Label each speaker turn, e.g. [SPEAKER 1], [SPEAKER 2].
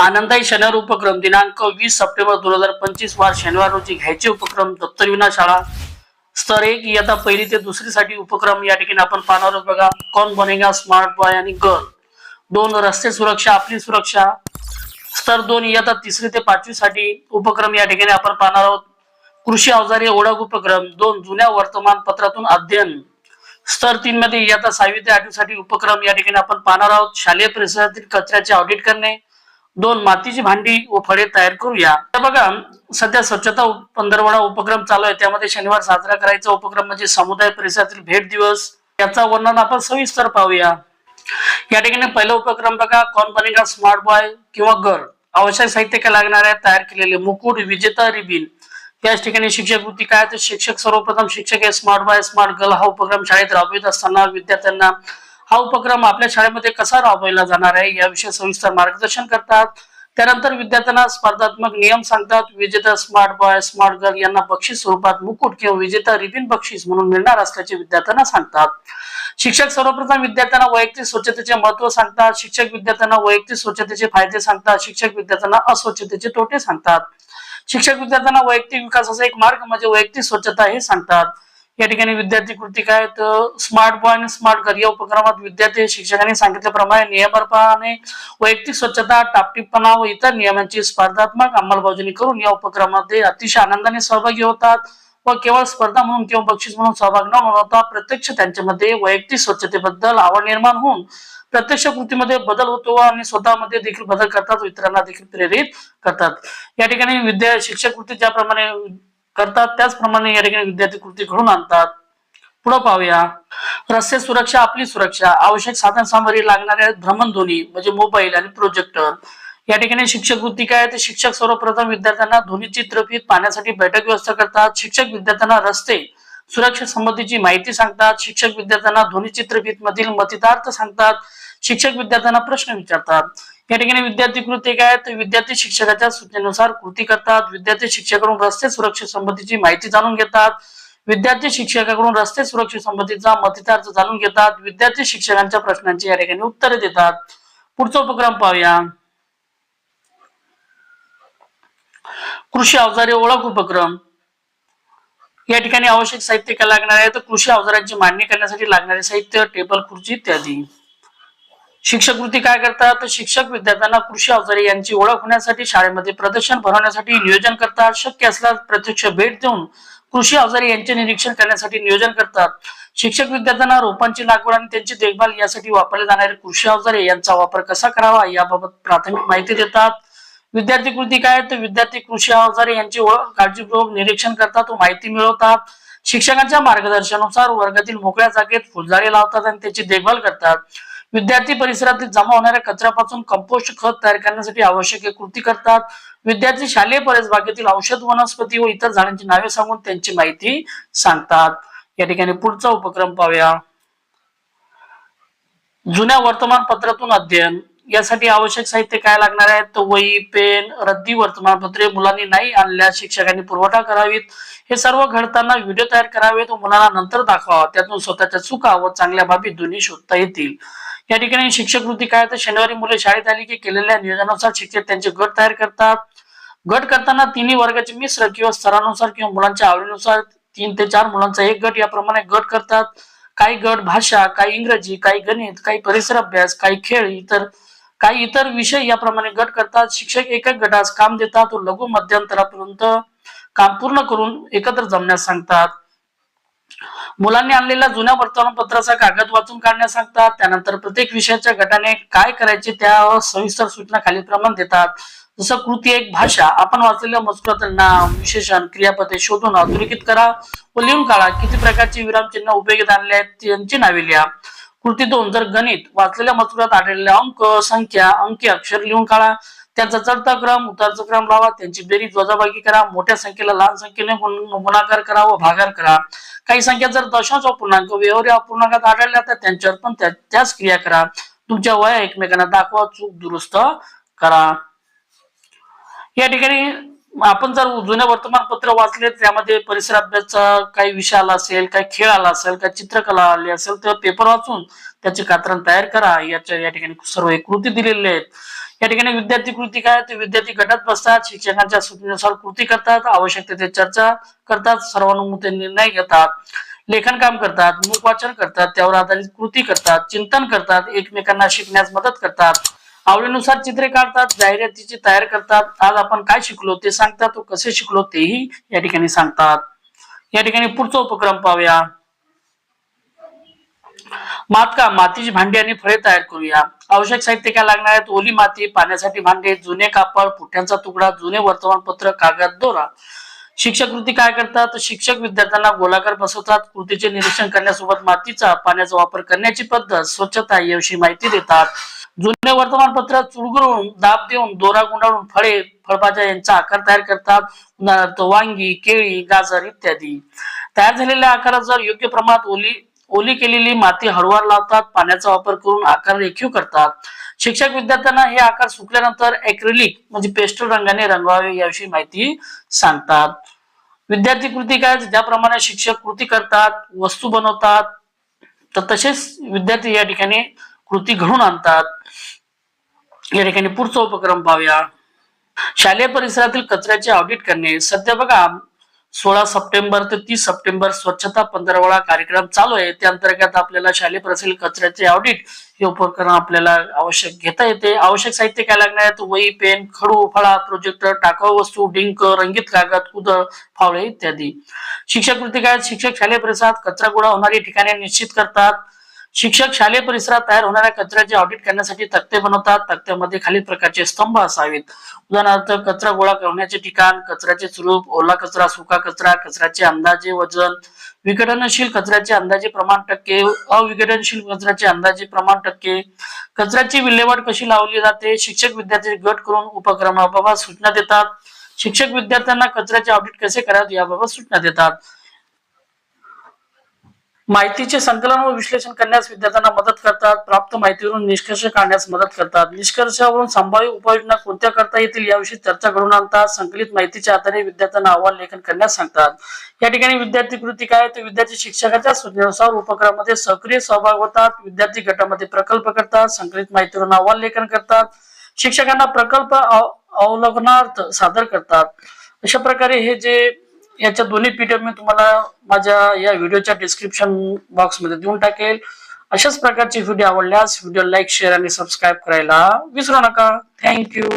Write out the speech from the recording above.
[SPEAKER 1] आनंदाई शनिवार उपक्रम दिनांक वीस सप्टेंबर दोन हजार पंचवीस वार शनिवार रोजी घ्यायचे उपक्रम दप्तर विना शाळा स्तर एक इयत्ता पहिली ते दुसरी साठी उपक्रम. या ठिकाणी आपण पाहणार आहोत बघा कौन बनेगा स्मार्ट बॉय आणि गर्ल दोन रस्ते सुरक्षा आपली सुरक्षा. स्तर दोन इयत्ता तिसरी ते पाचवी साठी उपक्रम. या ठिकाणी आपण पाहणार आहोत कृषी अवजारे ओळख उपक्रम. दोन जुन्या वर्तमानपत्रातून अध्ययन. स्तर तीन मध्ये इयत्ता सहावी ते आठवी साठी उपक्रम. या ठिकाणी आपण पाहणार आहोत शालेय परिसरातील कचऱ्याचे ऑडिट करणे. दोन मातीची भांडी व फळे तयार करूया. तर बघा सध्या स्वच्छता पंधरवडा उपक्रम चालू आहे. त्यामध्ये शनिवार साजरा करायचा उपक्रम म्हणजे समुदाय परिसरातील भेट दिवस. याचा वर्णन आपण सविस्तर पाहूया. या ठिकाणी पहिला उपक्रम बघा कोण बनेगा स्मार्ट बॉय किंवा गर्ल आवश्यक साहित्य काय लागणार आहे तयार केलेले मुकुट विजेता रिबिन. याच ठिकाणी शिक्षक वृत्ती काय? तर शिक्षक सर्वप्रथम शिक्षक हे स्मार्ट बॉय स्मार्ट गर्ल हा उपक्रम शाळेत राबवित असताना विद्यार्थ्यांना हा उपक्रम आपल्या शाळेमध्ये कसा राबवला जाणार आहे याविषयी सविस्तर मार्गदर्शन करतात. त्यानंतर विद्यार्थ्यांना स्पर्धात्मक नियम सांगतात. विजेता स्मार्ट बॉय स्मार्ट गर्ल यांना बक्षीस स्वरूपात मुकुट किंवा विजेता रिबिन बक्षीस म्हणून मिळणार असल्याचे विद्यार्थ्यांना सांगतात. शिक्षक सर्वप्रथम विद्यार्थ्यांना वैयक्तिक स्वच्छतेचे महत्त्व सांगतात. शिक्षक विद्यार्थ्यांना वैयक्तिक स्वच्छतेचे फायदे सांगतात. शिक्षक विद्यार्थ्यांना अस्वच्छतेचे तोटे सांगतात. शिक्षक विद्यार्थ्यांना वैयक्तिक विकासाचा एक मार्ग म्हणजे वैयक्तिक स्वच्छता हे सांगतात. या ठिकाणी विद्यार्थी कृती काय तर स्मार्ट बॉय आणि स्मार्ट घर या उपक्रमात विद्यार्थी शिक्षकांनी सांगितल्याप्रमाणे नियमप्रमाणे वैयक्तिक स्वच्छता टापटीपणा व इतर नियमांची स्पर्धात्मक अंमलबजावणी करून या उपक्रमामध्ये अतिशय आनंदाने सहभागी होतात व केवळ स्पर्धा म्हणून किंवा बक्षीस म्हणून सहभाग न होता प्रत्यक्ष त्यांच्यामध्ये वैयक्तिक स्वच्छतेबद्दल आवड निर्माण होऊन प्रत्यक्ष कृतीमध्ये बदल होतो आणि स्वतःमध्ये देखील बदल करतात इतरांना देखील प्रेरित करतात. या ठिकाणी विद्या शिक्षक कृती ज्याप्रमाणे करतात. त्याचप्रमाणे या ठिकाणी विद्यार्थी कृती घडून आणतात. पुढे पाहूया. रस्ते सुरक्षा आपली सुरक्षा आवश्यक साधन सामग्री लागणारे भ्रमणध्वनी म्हणजे मोबाईल आणि प्रोजेक्टर या ठिकाणी शिक्षक वृत्ती काय आहे? शिक्षक सर्वप्रथम विद्यार्थ्यांना ध्वनी चित्रफित पाहण्यासाठी बैठक व्यवस्था करतात. शिक्षक विद्यार्थ्यांना रस्ते सुरक्षा संबंधीची माहिती सांगतात. शिक्षक विद्यार्थ्यांना ध्वनी चित्रफित मधील मतितार्थ सांगतात. शिक्षक विद्यार्थ्यांना प्रश्न विचारतात. या ठिकाणी विद्यार्थी कृती काय? तर विद्यार्थी शिक्षकाच्या सूचनेनुसार कृती करतात. विद्यार्थी शिक्षकाकडून रस्ते सुरक्षेसंबंधीची माहिती जाणून घेतात. विद्यार्थी शिक्षकाकडून रस्ते सुरक्षेसंबंधीचा मतितार्थ जाणून घेतात. विद्यार्थी शिक्षकांच्या प्रश्नांची या ठिकाणी उत्तरे देतात. पुढचा उपक्रम पाहूया. कृषी अवजारे ओळख उपक्रम. या ठिकाणी आवश्यक साहित्य काय लागणार आहे? तर कृषी अवजारांची मांडणी करण्यासाठी लागणारे साहित्य टेबल खुर्ची इत्यादी. शिक्षक वृत्ती काय करतात? तर शिक्षक विद्यार्थ्यांना कृषी अवजारे यांची ओळख होण्यासाठी शाळेमध्ये प्रदर्शन भरवण्यासाठी नियोजन करतात. शक्य असल्यास प्रत्यक्ष भेट देऊन कृषी अवजारे यांचे निरीक्षण करण्यासाठी नियोजन करतात. शिक्षक विद्यार्थ्यांना रोपांची लागवड आणि त्यांची देखभाल यासाठी वापरले जाणारे कृषी अवजारे यांचा वापर कसा करावा याबाबत प्राथमिक माहिती देतात. विद्यार्थी कृती काय? तर विद्यार्थी कृषी अवजारे यांची ओळख काळजीपूर्वक निरीक्षण करतात व माहिती मिळवतात. शिक्षकांच्या मार्गदर्शनानुसार वर्गातील मोकळ्या जागेत फुलझाडे लावतात आणि त्याची देखभाल करतात. विद्यार्थी परिसरातील जमा होणाऱ्या कचऱ्यापासून कंपोस्ट खत तयार करण्यासाठी आवश्यक कृती करतात. विद्यार्थी शालेय परसबागेतील औषध वनस्पती व इतर झाडांची नावे सांगून त्यांची माहिती सांगतात. या ठिकाणी पुढचा उपक्रम पाहूया. जुन्या वर्तमानपत्रातून अध्ययन. यासाठी आवश्यक साहित्य काय लागणार आहे? तर वही पेन रद्दी वर्तमानपत्रे मुलांनी नाही आणल्यास शिक्षकांनी पुरवठा करावीत. हे सर्व घडताना व्हिडिओ तयार करावेत व मुलांना नंतर दाखवावा. त्यातून स्वतःच्या चुका व चांगल्या बाबी दोन्ही शोधता येतील. या ठिकाणी शिक्षक वृत्ती काय तर शनिवारी मुले शाळेत आली की केलेल्या नियोजनानुसार शिक्षक त्यांचे गट तयार करतात. गट करताना तिन्ही वर्गाचे मिश्र किंवा स्तरानुसार किंवा मुलांच्या आवडीनुसार तीन ते चार मुलांचा एक गट याप्रमाणे गट करतात. काही गट भाषा काही इंग्रजी काही गणित काही परिसर अभ्यास काही खेळ इतर काही इतर विषय याप्रमाणे गट करतात. शिक्षक एका गटास काम देतात व लघु मध्यंतरापर्यंत काम पूर्ण करून एकत्र जमण्यास सांगतात. मुलांनी आणलेल्या जुन्या वर्तमानपत्राचा कागद वाचून काढण्यास सांगतात. त्यानंतर प्रत्येक विषयाच्या गटाने काय करायचे त्या सविस्तर सूचना खालीलप्रमाणे देतात. जसं कृती एक भाषा आपण वाचलेल्या मजकुरातील नाम विशेषण क्रियापदे शोधून अधोरेखित करा व लिहून काढा. किती प्रकारची विरामचिन्ह उपयोगी आणले आहेत त्यांची नावे लिहा. कृती दोन जर गणित वाचलेल्या मजकुरात आढळलेल्या अंक संख्या अंकी अक्षर लिहून काढा. त्यांचा चढता क्रम उतारचा क्रम लावा त्यांची बेरीज वजाबाकी करा मोठ्या संख्येला लहान संख्येने गुणाकार करा व भागार करा. काही संख्या जर दशांश अपूर्णांक व्यवहारी अपूर्णांकात आढळल्या तर त्यांच्यावर पण त्याच क्रिया करा. तुमच्या वया एकमेकांना दाखवा चूक दुरुस्त करा. या ठिकाणी आपण जर जुने वर्तमानपत्र वाचले त्यामध्ये परिसर अभ्यासचा काही विषय आला असेल काही खेळ आला असेल काही चित्रकला आली असेल तर पेपर वाचून त्याचे कात्रण तयार करा. याच्या या ठिकाणी सर्व एक कृती दिलेले आहेत. या ठिकाणी विद्यार्थी कृती काय? ते विद्यार्थी गटात बसतात शिक्षकांच्या सूचनेनुसार कृती करतात आवश्यकते चर्चा करतात सर्वानुमते निर्णय घेतात लेखन काम करतात मुख वाचन करतात त्यावर आधारित कृती करतात चिंतन करतात एकमेकांना शिकण्यास मदत करतात आवडीनुसार चित्रे काढतात जाहिरातीची तयार करतात. आज आपण काय शिकलो ते सांगतात तो कसे शिकलो तेही या ठिकाणी सांगतात. या ठिकाणी पुढचा उपक्रम पाहूया. मातका मातीची भांडी आणि फळे तयार करूया. आवश्यक साहित्य काय लागणार आहेत? ओली माती पाण्यासाठी भांडे जुने कापड पुठ्यांचा तुकडा जुने वर्तमानपत्र कागद दोरा. शिक्षक कृती काय करतात? तर शिक्षक विद्यार्थ्यांना गोलाकार बसवतात. कृतीचे निरीक्षण करण्यासोबत मातीचा पाण्याचा वापर करण्याची पद्धत स्वच्छता याविषयी माहिती देतात. जुने वर्तमानपत्र चुरगुरून दाब देऊन दोरा गुंडाळून फळे फळभाज्या यांचा आकार तयार करतात. उदाहरणार्थ वांगी केळी गाजर इत्यादी. तयार झालेल्या आकारात योग्य प्रमाणात ओली ओली केलेली माती हळूवार लावतात पाण्याचा वापर करून आकार रेखीव करतात. शिक्षक विद्यार्थ्यांना हे आकार सुकल्यानंतर एक्रिलिक म्हणजे पेस्टल रंगाने रंगवावे याविषयी माहिती सांगतात. विद्यार्थी कृती काय ज्याप्रमाणे शिक्षक कृती करतात वस्तू बनवतात तर तसेच विद्यार्थी या ठिकाणी कृती घडून आणतात. या ठिकाणी पुढचा उपक्रम पाहूया. शालेय परिसरातील कचऱ्याचे ऑडिट करणे. सध्या बघा सोळा सप्टेंबर ते तीस सप्टेंबर स्वच्छता पंधरवडा कार्यक्रम चालू आहे. त्या अंतर्गत आपल्याला शालेय परिसरातील कचऱ्याचे ऑडिट हे उपकरण आपल्याला आवश्यक घेता येते. आवश्यक साहित्य काय लागणार वही पेन खडू फळा प्रोजेक्टर टाकाऊ वस्तू डिंक रंगीत कागद कुदळ फावळे इत्यादी. शिक्षक कृती काय? शिक्षक शालेय परिसरात कचरा गोळा होणारी ठिकाणे निश्चित करतात. शिक्षक शालेय परिसरात तयार होणाऱ्या कचऱ्याचे ऑडिट करण्यासाठी तक्ते बनवतात. तक्त्यामध्ये खालील प्रकारचे स्तंभ असावेत. उदाहरणार्थ कचरा गोळा करण्याचे ठिकाण कचऱ्याचे स्वरूप ओला कचरा सुका कचरा कचऱ्याचे अंदाजे वजन विघटनशील कचऱ्याचे अंदाजे प्रमाण टक्के अविघटनशील कचऱ्याचे अंदाजे प्रमाण टक्के कचऱ्याची विल्हेवाट कशी लावली जाते शिक्षक विद्यार्थी गट करून उपक्रमाबाबत सूचना देतात. शिक्षक विद्यार्थ्यांना कचऱ्याचे ऑडिट कसे करावे याबाबत सूचना देतात. माहितीचे संकलन व विश्लेषण करण्यास विद्यार्थ्यांना मदत करतात प्राप्त माहितीवरून निष्कर्ष काढण्यास मदत करतात. निष्कर्षावरून संभाव्य उपाययोजना कोणत्या करता येतील याविषयी चर्चा घडून आणतात. संकलित माहितीच्या आधारे विद्यार्थ्यांना अहवाल लेखन करण्यास सांगतात. या ठिकाणी विद्यार्थी कृती काय? ते विद्यार्थी शिक्षकाच्या सूचनेनुसार उपक्रमामध्ये सक्रिय सहभाग होतात. विद्यार्थी गटामध्ये प्रकल्प करतात. संकलित माहितीवरून अहवाल लेखन करतात. शिक्षकांना प्रकल्प अवलंबनार्थ सादर करतात. अशा प्रकारे हे जे याच्या दोन्ही पीडीएफ मी तुम्हाला माझ्या या व्हिडिओच्या डिस्क्रिप्शन बॉक्समध्ये देऊन टाकेल. अशाच प्रकारचे व्हिडिओ आवडल्यास व्हिडिओ लाईक शेअर आणि सबस्क्राईब करायला विसरू नका. थँक्यू